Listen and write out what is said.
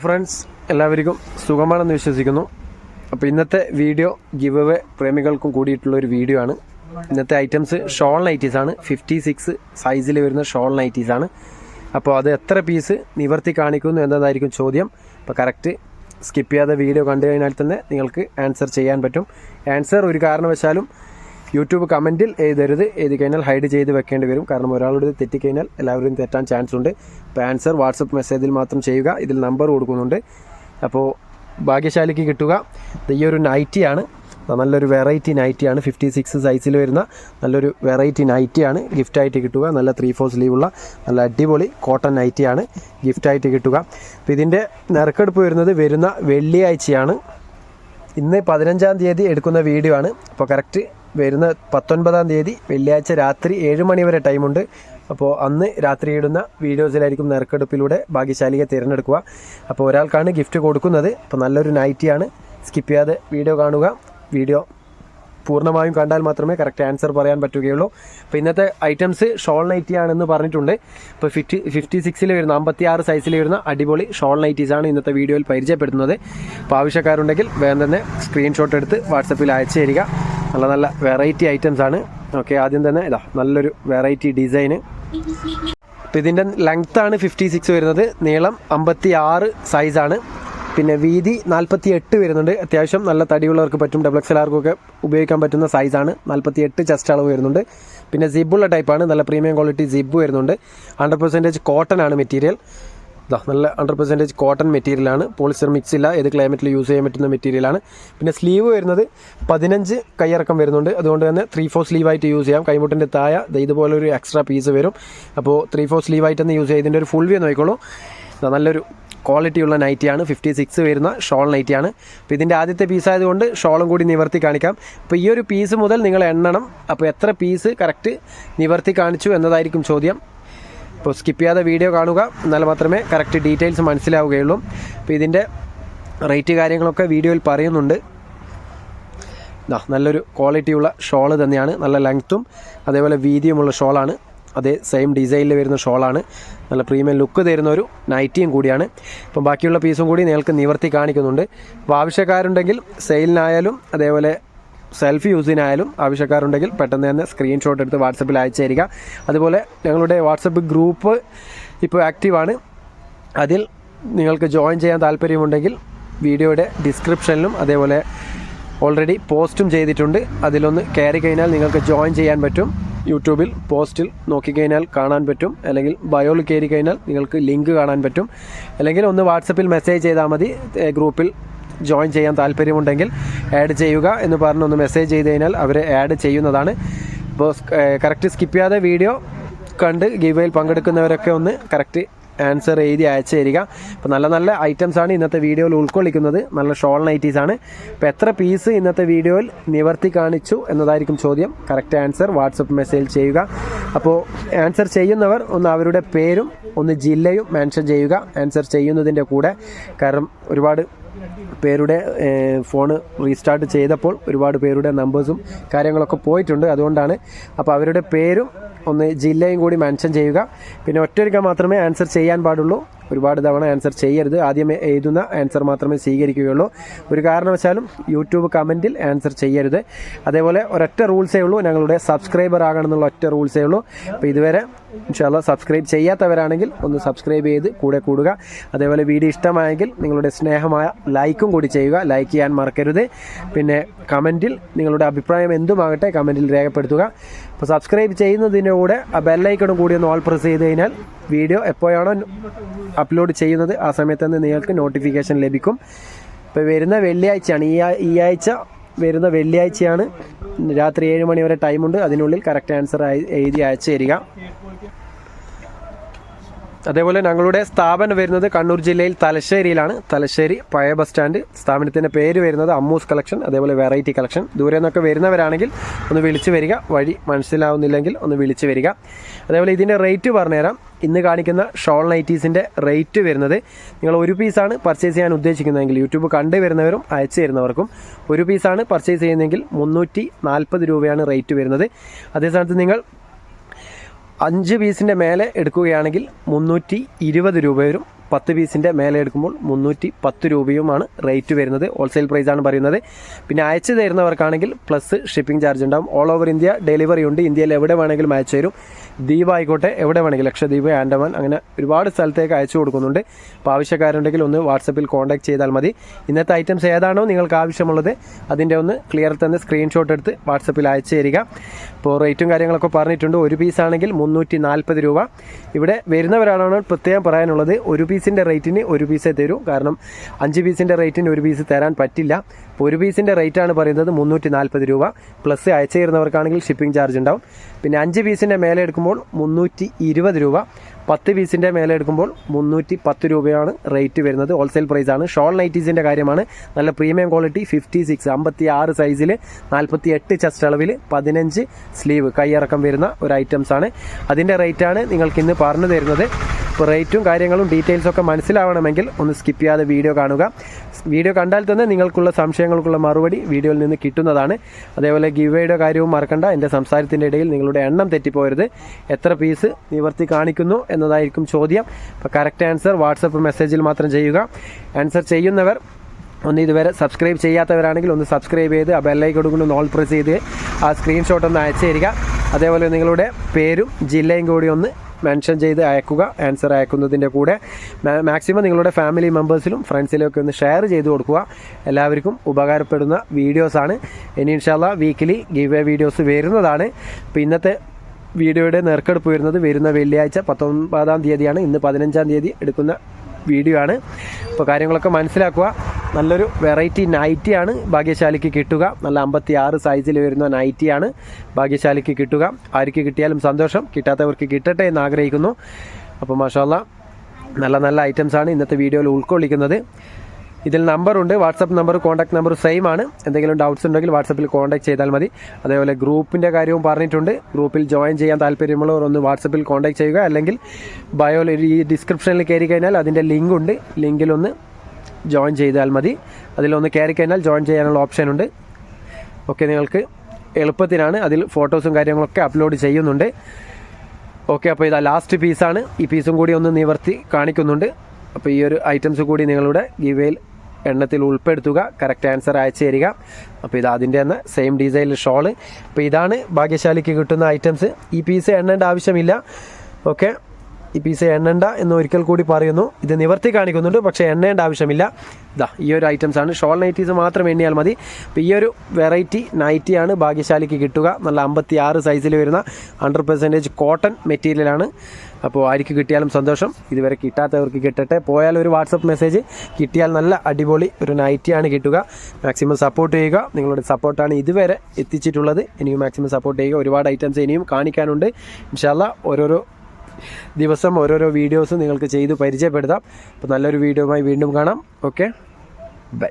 Friends എല്ലാവർക്കും സുഖമാണെന്ന് വിശ്വസിക്കുന്നു. അപ്പോൾ ഇന്നത്തെ വീഡിയോ ഗിവ് അവേ പ്രേമികൾക്കും കൂടിയിട്ടുള്ള ഒരു വീഡിയോ ആണ്. ഇന്നത്തെ ഐറ്റംസ് ഷോൾ നൈറ്റീസ് ആണ്. ഫിഫ്റ്റി സിക്സ് സൈസിൽ വരുന്ന ഷോൾ നൈറ്റീസ് ആണ്. അപ്പോൾ അത് എത്ര പീസ് നിവർത്തി കാണിക്കുന്നു എന്നതായിരിക്കും ചോദ്യം. അപ്പോൾ കറക്റ്റ് സ്കിപ്പ് ചെയ്യാതെ വീഡിയോ കണ്ടു കഴിഞ്ഞാൽ തന്നെ നിങ്ങൾക്ക് ആൻസർ ചെയ്യാൻ പറ്റും. ആൻസർ ഒരു കാരണവശാലും യൂട്യൂബ് കമന്റിൽ എഴുതരുത്. എഴുതി കഴിഞ്ഞാൽ ഹൈഡ് ചെയ്ത് വെക്കേണ്ടി വരും. കാരണം ഒരാളോട് തെറ്റിക്കഴിഞ്ഞാൽ എല്ലാവരും തെറ്റാൻ ചാൻസ് ഉണ്ട്. അപ്പോൾ ആൻസർ വാട്സപ്പ് മെസ്സേജിൽ മാത്രം ചെയ്യുക. ഇതിൽ നമ്പർ കൊടുക്കുന്നുണ്ട്. അപ്പോൾ ഭാഗ്യശാലിക്ക് കിട്ടുക. ഈ ഒരു നൈറ്റിയാണ് നല്ലൊരു വെറൈറ്റി നൈറ്റിയാണ് ഫിഫ്റ്റി സിക്സ് സൈസിൽ വരുന്ന നല്ലൊരു വെറൈറ്റി നൈറ്റിയാണ് ഗിഫ്റ്റായിട്ട് കിട്ടുക. നല്ല ത്രീ ഫോർ സ്ലീവുള്ള നല്ല അടിപൊളി കോട്ടൺ നൈറ്റിയാണ് ഗിഫ്റ്റായിട്ട് കിട്ടുക. അപ്പോൾ ഇതിന്റെ നറുക്കെടുപ്പ് വരുന്നത് വരുന്ന വെള്ളിയാഴ്ചയാണ്. ഇന്ന് പതിനഞ്ചാം തീയതി എടുക്കുന്ന വീഡിയോ ആണ്. അപ്പോൾ കറക്റ്റ് വരുന്ന പത്തൊൻപതാം തീയതി വെള്ളിയാഴ്ച രാത്രി ഏഴ് മണി വരെ ടൈമുണ്ട്. അപ്പോൾ അന്ന് രാത്രി ഇടുന്ന വീഡിയോസിലായിരിക്കും നറുക്കെടുപ്പിലൂടെ ഭാഗ്യശാലിയെ തിരഞ്ഞെടുക്കുക. അപ്പോൾ ഒരാൾക്കാണ് ഗിഫ്റ്റ് കൊടുക്കുന്നത്. അപ്പോൾ നല്ലൊരു നൈറ്റിയാണ് സ്കിപ്പ് ചെയ്യാതെ വീഡിയോ കാണുക. വീഡിയോ പൂർണമായും കണ്ടാൽ മാത്രമേ കറക്റ്റ് ആൻസർ പറയാൻ പറ്റുകയുള്ളൂ. അപ്പോൾ ഇന്നത്തെ ഐറ്റംസ് ഷോൾ നൈറ്റി ആണെന്ന് പറഞ്ഞിട്ടുണ്ട്. ഇപ്പോൾ ഫിഫ്റ്റി ഫിഫ്റ്റി സിക്സിൽ വരുന്ന അമ്പത്തി ആറ് സൈസിൽ വരുന്ന അടിപൊളി ഷോൾ നൈറ്റീസ് ആണ് ഇന്നത്തെ വീഡിയോയിൽ പരിചയപ്പെടുത്തുന്നത് അപ്പോൾ ആവശ്യക്കാരുണ്ടെങ്കിൽ വേഗം തന്നെ സ്ക്രീൻഷോട്ട് എടുത്ത് വാട്സപ്പിൽ അയച്ചു തരിക. നല്ല നല്ല വെറൈറ്റി ഐറ്റംസ് ആണ്. ഓക്കെ ആദ്യം തന്നെ ഇതാ നല്ലൊരു വെറൈറ്റി ഡിസൈന് അപ്പോൾ ഇതിന്റെ ലെങ്ത് ആണ് ഫിഫ്റ്റി സിക്സ് വരുന്നത്. നീളം അമ്പത്തി ആറ് സൈസാണ് പിന്നെ വീതി നാൽപ്പത്തി എട്ട് വരുന്നുണ്ട്. അത്യാവശ്യം നല്ല തടിയുള്ളവർക്ക് പറ്റും. ഡബിൾ എക്സ് എല്ലാവർക്കൊക്കെ ഉപയോഗിക്കാൻ പറ്റുന്ന സൈസാണ് നാൽപ്പത്തി എട്ട് ചെസ്റ്റ് അളവ് വരുന്നുണ്ട്. പിന്നെ സിബുള്ള ടൈപ്പാണ് നല്ല പ്രീമിയം ക്വാളിറ്റി സിബ് വരുന്നുണ്ട്. ഹൺഡ്രഡ് പെർസെന്റേജ് കോട്ടൺ ആണ് മെറ്റീരിയൽ നല്ല ഹൺഡ്രഡ് പെർസെന്റേജ് കോട്ടൺ മെറ്റീരിയലാണ് പോളിസ്റ്റർ മിക്സ് ഇല്ല. ഏത് ക്ലൈമറ്റിൽ യൂസ് ചെയ്യാൻ പറ്റുന്ന മെറ്റീരിയലാണ് പിന്നെ സ്ലീവ് വരുന്നത് പതിനഞ്ച് കൈയിറക്കം വരുന്നുണ്ട്. അതുകൊണ്ട് തന്നെ ത്രീ ഫോർ സ്ലീവായിട്ട് യൂസ് ചെയ്യാം. കൈമുട്ടിന്റെ ദേ ഇതുപോലെ ഒരു എക്സ്ട്രാ പീസ് വരും. അപ്പോൾ ത്രീ ഫോർ സ്ലീവായിട്ട് തന്നെ യൂസ് ചെയ്യുക ഇതിന്റെ ഒരു ഫുൾ വ്യൂ നോക്കിക്കോളൂ. നല്ലൊരു ക്വാളിറ്റിയുള്ള നൈറ്റിയാണ് ഫിഫ്റ്റി സിക്സ് വരുന്ന ഷോൾ നൈറ്റിയാണ് അപ്പോൾ ഇതിന്റെ ആദ്യത്തെ പീസ് ആയതുകൊണ്ട് ഷോളും കൂടി നിവർത്തി കാണിക്കാം. അപ്പോൾ ഈ ഒരു പീസ് മുതൽ നിങ്ങൾ എണ്ണണം. അപ്പോൾ എത്ര പീസ് കറക്റ്റ് നിവർത്തി കാണിച്ചു എന്നതായിരിക്കും ചോദ്യം. അപ്പോൾ സ്കിപ്പ് ചെയ്യാതെ വീഡിയോ കാണുക. എന്നാൽ മാത്രമേ കറക്റ്റ് ഡീറ്റെയിൽസ് മനസ്സിലാവുകയുള്ളൂ. അപ്പോൾ ഇതിന്റെ റേറ്റ് കാര്യങ്ങളൊക്കെ വീഡിയോയിൽ പറയുന്നുണ്ട്. നല്ലൊരു ക്വാളിറ്റിയുള്ള ഷോൾ തന്നെയാണ്. നല്ല ലെങ്ത്തും അതേപോലെ വീതിയുമുള്ള ഷോളാണ് അതേ സെയിം ഡിസൈനിൽ വരുന്ന ഷോളാണ് നല്ല പ്രീമിയം ലുക്ക് തരുന്ന ഒരു നൈറ്റിയും കൂടിയാണ്. അപ്പം ബാക്കിയുള്ള പീസും കൂടി നിങ്ങൾക്ക് നിവർത്തി കാണിക്കുന്നുണ്ട്. അപ്പോൾ ആവശ്യക്കാരുണ്ടെങ്കിൽ സെയിലിനായാലും അതേപോലെ സെൽഫി യൂസിനായാലും ആവശ്യക്കാരുണ്ടെങ്കിൽ പെട്ടെന്ന് തന്നെ സ്ക്രീൻഷോട്ട് എടുത്ത് വാട്സപ്പിൽ അയച്ചു തരിക അതുപോലെ ഞങ്ങളുടെ വാട്സപ്പ് ഗ്രൂപ്പ് ഇപ്പോൾ ആക്റ്റീവാണ് അതിൽ നിങ്ങൾക്ക് ജോയിൻ ചെയ്യാൻ താല്പര്യമുണ്ടെങ്കിൽ വീഡിയോയുടെ ഡിസ്ക്രിപ്ഷനിലും അതേപോലെ ഓൾറെഡി പോസ്റ്റും ചെയ്തിട്ടുണ്ട്. അതിലൊന്ന് കയറി കഴിഞ്ഞാൽ നിങ്ങൾക്ക് ജോയിൻ ചെയ്യാൻ പറ്റും. യൂട്യൂബിൽ പോസ്റ്റിൽ നോക്കിക്കഴിഞ്ഞാൽ കാണാൻ പറ്റും. അല്ലെങ്കിൽ ബയോയിൽ കയറി കഴിഞ്ഞാൽ നിങ്ങൾക്ക് ലിങ്ക് കാണാൻ പറ്റും. അല്ലെങ്കിൽ ഒന്ന് വാട്സപ്പിൽ മെസ്സേജ് ചെയ്താൽ മതി. ഗ്രൂപ്പിൽ ജോയിൻ ചെയ്യാൻ താല്പര്യമുണ്ടെങ്കിൽ ആഡ് ചെയ്യുക എന്ന് പറഞ്ഞ് ഒന്ന് മെസ്സേജ് ചെയ്ത് കഴിഞ്ഞാൽ അവർ ആഡ് ചെയ്യുന്നതാണ്. ഇപ്പോൾ കറക്റ്റ് സ്കിപ്പ് ചെയ്യാതെ വീഡിയോ കണ്ട് ഗിവയിൽ പങ്കെടുക്കുന്നവരൊക്കെ ഒന്ന് കറക്റ്റ് ആൻസർ എഴുതി അയച്ചു തരിക. അപ്പോൾ നല്ല നല്ല ഐറ്റംസ് ആണ് ഇന്നത്തെ വീഡിയോയിൽ ഉൾക്കൊള്ളിക്കുന്നത്. നല്ല ഷോൾ നൈറ്റീസ് ആണ്. അപ്പോൾ എത്ര പീസ് ഇന്നത്തെ വീഡിയോയിൽ നിവർത്തി കാണിച്ചു എന്നതായിരിക്കും ചോദ്യം. കറക്റ്റ് ആൻസർ വാട്സപ്പ് മെസ്സേജ് ചെയ്യുക. അപ്പോൾ ആൻസർ ചെയ്യുന്നവർ ഒന്ന് അവരുടെ പേരും ഒന്ന് ജില്ലയും മെൻഷൻ ചെയ്യുക. ആൻസർ ചെയ്യുന്നതിന്റെ കൂടെ കാരണം ഒരുപാട് പേരുടെ ഫോണ് റീസ്റ്റാർട്ട് ചെയ്തപ്പോൾ ഒരുപാട് പേരുടെ നമ്പേഴ്സും കാര്യങ്ങളൊക്കെ പോയിട്ടുണ്ട്. അതുകൊണ്ടാണ് അപ്പോൾ അവരുടെ പേരും ഒന്ന് ജില്ലയും കൂടി മെൻഷൻ ചെയ്യുക. പിന്നെ ഒറ്റൊരിക്കൽ മാത്രമേ ആൻസർ ചെയ്യാൻ പാടുള്ളൂ. ഒരുപാട് തവണ ആൻസർ ചെയ്യരുത്. ആദ്യമേ എഴുതുന്ന ആൻസർ മാത്രമേ സ്വീകരിക്കുകയുള്ളൂ. ഒരു കാരണവശാലും യൂട്യൂബ് കമന്റിൽ ആൻസർ ചെയ്യരുത്. അതേപോലെ ഒരൊറ്റ റൂൾസേ ഉള്ളൂ ഞങ്ങളുടെ സബ്സ്ക്രൈബർ ആകണം എന്നുള്ള ഒറ്റ റൂൾസേ ഉള്ളൂ അപ്പോൾ ഇതുവരെ ഇൻഷാല്ല സബ്സ്ക്രൈബ് ചെയ്യാത്തവരാണെങ്കിൽ ഒന്ന് സബ്സ്ക്രൈബ് ചെയ്ത് കൂടെ കൂടുക. അതേപോലെ വീഡിയോ ഇഷ്ടമായെങ്കിൽ നിങ്ങളുടെ സ്നേഹമായ ലൈക്കും കൂടി ചെയ്യുക. ലൈക്ക് ചെയ്യാൻ മറക്കരുത്. പിന്നെ കമന്റിൽ നിങ്ങളുടെ അഭിപ്രായം എന്തുമാകട്ടെ കമന്റിൽ രേഖപ്പെടുത്തുക. അപ്പോൾ സബ്സ്ക്രൈബ് ചെയ്യുന്നതിന്റെ കൂടെ ആ ബെല്ലൈക്കണും കൂടി ഒന്ന് ഓൾ പ്രസ് ചെയ്ത് കഴിഞ്ഞാൽ വീഡിയോ എപ്പോഴാണോ അപ്ലോഡ് ചെയ്യുന്നത് ആ സമയത്ത് തന്നെ നിങ്ങൾക്ക് നോട്ടിഫിക്കേഷൻ ലഭിക്കും. ഇപ്പോൾ വരുന്ന വെള്ളിയാഴ്ചയാണ്. ഈ ഈ ആഴ്ച വരുന്ന വെള്ളിയാഴ്ചയാണ്. രാത്രി ഏഴ് മണി വരെ ടൈമുണ്ട് അതിനുള്ളിൽ കറക്റ്റ് ആൻസർ എഴുതി അയച്ചു തരിക. അതേപോലെ ഞങ്ങളുടെ സ്ഥാപനം വരുന്നത് കണ്ണൂർ ജില്ലയിൽ തലശ്ശേരിയിലാണ്. തലശ്ശേരി പഴയ ബസ് സ്റ്റാൻഡ് സ്ഥാപനത്തിന്റെ പേര് വരുന്നത് അമ്മൂസ് കളക്ഷൻ അതേപോലെ വെറൈറ്റി കളക്ഷൻ ദൂരെ നിന്നൊക്കെ വരുന്നവരാണെങ്കിൽ ഒന്ന് വിളിച്ചു വരിക. വഴി മനസ്സിലാവുന്നില്ലെങ്കിൽ ഒന്ന് വിളിച്ചു വരിക. അതേപോലെ ഇതിന്റെ റേറ്റ് പറഞ്ഞുതരാം. ഇന്ന് കാണിക്കുന്ന ഷോൾ നൈറ്റീസിന്റെ റേറ്റ് വരുന്നത് നിങ്ങൾ ഒരു പീസാണ് പർച്ചേസ് ചെയ്യാൻ ഉദ്ദേശിക്കുന്നതെങ്കിൽ യൂട്യൂബ് കണ്ടു വരുന്നവരും അയച്ചു തരുന്നവർക്കും ഒരു പീസാണ് പർച്ചേസ് ചെയ്യുന്നതെങ്കിൽ മുന്നൂറ്റി നാൽപ്പത് രൂപയാണ് റേറ്റ് വരുന്നത്. അതേ സ്ഥാനത്ത് നിങ്ങൾ അഞ്ച് പീസിന്റെ മേലെ എടുക്കുകയാണെങ്കിൽ മുന്നൂറ്റി ഇരുപത് രൂപ വരും പത്ത് പീസിന്റെ മേലെ എടുക്കുമ്പോൾ മുന്നൂറ്റി പത്ത് രൂപയുമാണ് റേറ്റ് വരുന്നത്. ഹോൾസെയിൽ പ്രൈസ് ആണ് പറയുന്നത്. പിന്നെ അയച്ചു തരുന്നവർക്കാണെങ്കിൽ പ്ലസ് ഷിപ്പിംഗ് ചാർജ് ഉണ്ടാവും. ഓൾ ഓവർ ഇന്ത്യ ഡെലിവറി ഉണ്ട്. ഇന്ത്യയിൽ എവിടെ വേണമെങ്കിലും അയച്ചു തരും. ദ്വീപ് ആയിക്കോട്ടെ എവിടെ വേണമെങ്കിൽ ലക്ഷദ്വീപ് ആൻഡമാൻ അങ്ങനെ ഒരുപാട് സ്ഥലത്തേക്ക് അയച്ചു കൊടുക്കുന്നുണ്ട്. അപ്പോൾ ആവശ്യക്കാരുണ്ടെങ്കിൽ ഒന്ന് വാട്സപ്പിൽ കോൺടാക്ട് ചെയ്താൽ മതി. ഇന്നത്തെ ഐറ്റംസ് ഏതാണോ നിങ്ങൾക്ക് ആവശ്യമുള്ളത് അതിന്റെ ഒന്ന് ക്ലിയർ തന്നെ സ്ക്രീൻഷോട്ട് എടുത്ത് വാട്സപ്പിൽ അയച്ചു തരിക. ഇപ്പോൾ റേറ്റും കാര്യങ്ങളൊക്കെ പറഞ്ഞിട്ടുണ്ട്. ഒരു പീസ് ആണെങ്കിൽ മുന്നൂറ്റി നാൽപ്പത് രൂപ. ഇവിടെ വരുന്നവരാണ് പ്രത്യേകം പറയാനുള്ളത്. ഒരു പീസിന്റെ റേറ്റിന് ഒരു പീസേ തരൂ. കാരണം അഞ്ച് പീസിന്റെ റേറ്റിന് ഒരു പീസ് തരാൻ പറ്റില്ല. അപ്പോൾ ഒരു പീസിന്റെ റേറ്റാണ് പറയുന്നത് മുന്നൂറ്റി രൂപ. പ്ലസ് അയച്ചു തരുന്നവർക്കാണെങ്കിൽ ഷിപ്പിംഗ് ചാർജ് ഉണ്ടാവും. പിന്നെ അഞ്ച് പീസിന്റെ മേലെ എടുക്കുമ്പോൾ മുന്നൂറ്റി ഇരുപത് രൂപ. പത്ത് പീസിന്റെ മേലെ എടുക്കുമ്പോൾ മുന്നൂറ്റി പത്ത് രൂപയാണ് റേറ്റ് വരുന്നത്. ഹോൾസെയിൽ പ്രൈസാണ് ഷോൾ നൈറ്റീസിന്റെ കാര്യമാണ്. നല്ല പ്രീമിയം ക്വാളിറ്റി ഫിഫ്റ്റി സിക്സ് അമ്പത്തി ആറ് സൈസിൽ നാൽപ്പത്തി എട്ട് ചെസ്റ്റ് അളവിൽ പതിനഞ്ച് സ്ലീവ് കൈയിറക്കം വരുന്ന ഒരു ഐറ്റംസ് ആണ്. അതിന്റെ റേറ്റാണ് നിങ്ങൾക്ക് ഇന്ന് പറഞ്ഞു തരുന്നത്. ഇപ്പോൾ റേറ്റും കാര്യങ്ങളും ഡീറ്റെയിൽസൊക്കെ മനസ്സിലാവണമെങ്കിൽ ഒന്ന് സ്കിപ്പ് ചെയ്യാതെ വീഡിയോ കാണുക. വീഡിയോ കണ്ടാൽ തന്നെ നിങ്ങൾക്കുള്ള സംശയങ്ങൾക്കുള്ള മറുപടി വീഡിയോയിൽ നിന്ന് കിട്ടുന്നതാണ്. അതേപോലെ ഗിവേയുടെ കാര്യവും മറക്കണ്ട. എന്റെ സംസാരത്തിന്റെ ഇടയിൽ നിങ്ങളുടെ എണ്ണം തെറ്റിപ്പോരുത്. എത്ര പീസ് നിവർത്തി കാണിക്കുന്നു എന്നതായിരിക്കും ചോദ്യം. അപ്പോൾ കറക്റ്റ് ആൻസർ വാട്സപ്പ് മെസ്സേജിൽ മാത്രം ചെയ്യുക. ആൻസർ ചെയ്യുന്നവർ ഒന്ന് ഇതുവരെ സബ്സ്ക്രൈബ് ചെയ്യാത്തവരാണെങ്കിൽ ഒന്ന് സബ്സ്ക്രൈബ് ചെയ്ത് ആ ബെല്ലൈക്ക് കൊടുക്കുന്നു ഓൾ പ്രസ് ചെയ്ത് ആ സ്ക്രീൻഷോട്ട് ഒന്ന് അയച്ചു തരിക. അതേപോലെ നിങ്ങളുടെ പേരും ജില്ലയും കൂടി ഒന്ന് മെൻഷൻ ചെയ്ത് അയക്കുക. ആൻസർ അയക്കുന്നതിന്റെ കൂടെ. മാക്സിമം നിങ്ങളുടെ ഫാമിലി മെമ്പേഴ്സിലും ഫ്രണ്ട്സിലും ഒക്കെ ഒന്ന് ഷെയർ ചെയ്ത് കൊടുക്കുക. എല്ലാവർക്കും ഉപകാരപ്പെടുന്ന വീഡിയോസാണ് ഇനി ഇൻഷാല്ല വീക്കിലി ഗിവ് എ വീഡിയോസ് വരുന്നതാണ്. അപ്പോൾ ഇന്നത്തെ വീഡിയോയുടെ നേർക്കെടുപ്പ് വരുന്നത് വരുന്ന വെള്ളിയാഴ്ച പത്തൊമ്പതാം തീയതിയാണ്. ഇന്ന് പതിനഞ്ചാം തീയതി എടുക്കുന്ന വീഡിയോ ആണ്. അപ്പോൾ കാര്യങ്ങളൊക്കെ മനസ്സിലാക്കുക. നല്ലൊരു വെറൈറ്റി നൈറ്റിയാണ് ഭാഗ്യശാലിക്ക് കിട്ടുക. നല്ല അമ്പത്തി ആറ് സൈസിൽ വരുന്ന നൈറ്റിയാണ് ഭാഗ്യശാലിക്ക് കിട്ടുക. ആർക്ക് കിട്ടിയാലും സന്തോഷം. കിട്ടാത്തവർക്ക് കിട്ടട്ടെ എന്ന് ആഗ്രഹിക്കുന്നു. അപ്പോൾ മാഷാല്ല നല്ല നല്ല ഐറ്റംസാണ് ഇന്നത്തെ വീഡിയോയിൽ ഉൾക്കൊള്ളിക്കുന്നത്. ഇതിൽ നമ്പറുണ്ട് WhatsApp number contact number same ആണ്. എന്തെങ്കിലും ഡൗട്ട്സ് ഉണ്ടെങ്കിൽ വാട്സപ്പിൽ കോൺടാക്ട് ചെയ്താൽ മതി. അതേപോലെ ഗ്രൂപ്പിന്റെ കാര്യവും പറഞ്ഞിട്ടുണ്ട്. ഗ്രൂപ്പിൽ ജോയിൻ ചെയ്യാൻ താല്പര്യമുള്ളവർ ഒന്ന് വാട്സപ്പിൽ കോൺടാക്ട് ചെയ്യുക. അല്ലെങ്കിൽ ബയോയിൽ ഈ ഡിസ്ക്രിപ്ഷനിൽ കയറി കഴിഞ്ഞാൽ അതിന്റെ ലിങ്ക് ഉണ്ട്. ലിങ്കിലൊന്ന് ജോയിൻ ചെയ്താൽ മതി. അതിലൊന്ന് കയറി കഴിഞ്ഞാൽ ജോയിൻ ചെയ്യാനുള്ള ഓപ്ഷൻ ഉണ്ട്. ഓക്കെ നിങ്ങൾക്ക് എളുപ്പത്തിനാണ് അതിൽ ഫോട്ടോസും കാര്യങ്ങളൊക്കെ അപ്ലോഡ് ചെയ്യുന്നുണ്ട്. ഓക്കെ അപ്പോൾ ഇതാ ലാസ്റ്റ് പീസാണ് ഈ പീസും കൂടി ഒന്ന് നിവർത്തി കാണിക്കുന്നുണ്ട്. അപ്പോൾ ഈ ഒരു ഐറ്റംസ് കൂടി നിങ്ങളുടെ ഗിവയിൽ എണ്ണത്തിൽ ഉൾപ്പെടുത്തുക. കറക്റ്റ് ആൻസർ അയച്ചു തരിക അപ്പോൾ ഇത് അതിന്റെ തന്നെ സെയിം ഡിസൈനിൽ ഷോൾ അപ്പോൾ ഇതാണ് ഭാഗ്യശാലിക്ക് കിട്ടുന്ന ഐറ്റംസ് ഈ പീസ് എണ്ണേണ്ട ആവശ്യമില്ല. ഓക്കെ ഈ പീസ് എണ്ണണ്ട എന്ന് ഒരിക്കൽ കൂടി പറയുന്നു. ഇത് നിവർത്തി കാണിക്കുന്നുണ്ട് പക്ഷേ എണ്ണേണ്ട ആവശ്യമില്ല. ഇതാ ഈ ഒരു ഐറ്റംസ് ആണ്. ഷോൾ നൈറ്റീസ് മാത്രം എണ്ണിയാൽ മതി. അപ്പോൾ ഈ ഒരു വെറൈറ്റി നൈറ്റിയാണ് ഭാഗ്യശാലിക്ക് കിട്ടുക. നല്ല അമ്പത്തി ആറ് സൈസിൽ വരുന്ന ഹൺഡ്രഡ് പെർസെന്റേജ് കോട്ടൺ മെറ്റീരിയലാണ് അപ്പോൾ ആർക്ക് കിട്ടിയാലും സന്തോഷം. ഇതുവരെ കിട്ടാത്തവർക്ക് കിട്ടട്ടെ. പോയാൽ ഒരു വാട്സപ്പ് മെസ്സേജ് കിട്ടിയാൽ നല്ല അടിപൊളി ഒരു നൈറ്റിയാണ് കിട്ടുക. മാക്സിമം സപ്പോർട്ട് ചെയ്യുക. നിങ്ങളുടെ സപ്പോർട്ടാണ് ഇതുവരെ എത്തിച്ചിട്ടുള്ളത്. ഇനിയും മാക്സിമം സപ്പോർട്ട് ചെയ്യുക. ഒരുപാട് ഐറ്റംസ് ഇനിയും കാണിക്കാനുണ്ട്. ഇൻഷാല്ല ഓരോരോ ദിവസം ഓരോരോ വീഡിയോസ് നിങ്ങൾക്ക് ചെയ്ത് പരിചയപ്പെടുത്താം. അപ്പോൾ നല്ലൊരു വീഡിയോയുമായി വീണ്ടും കാണാം. ഓക്കെ? ബൈ.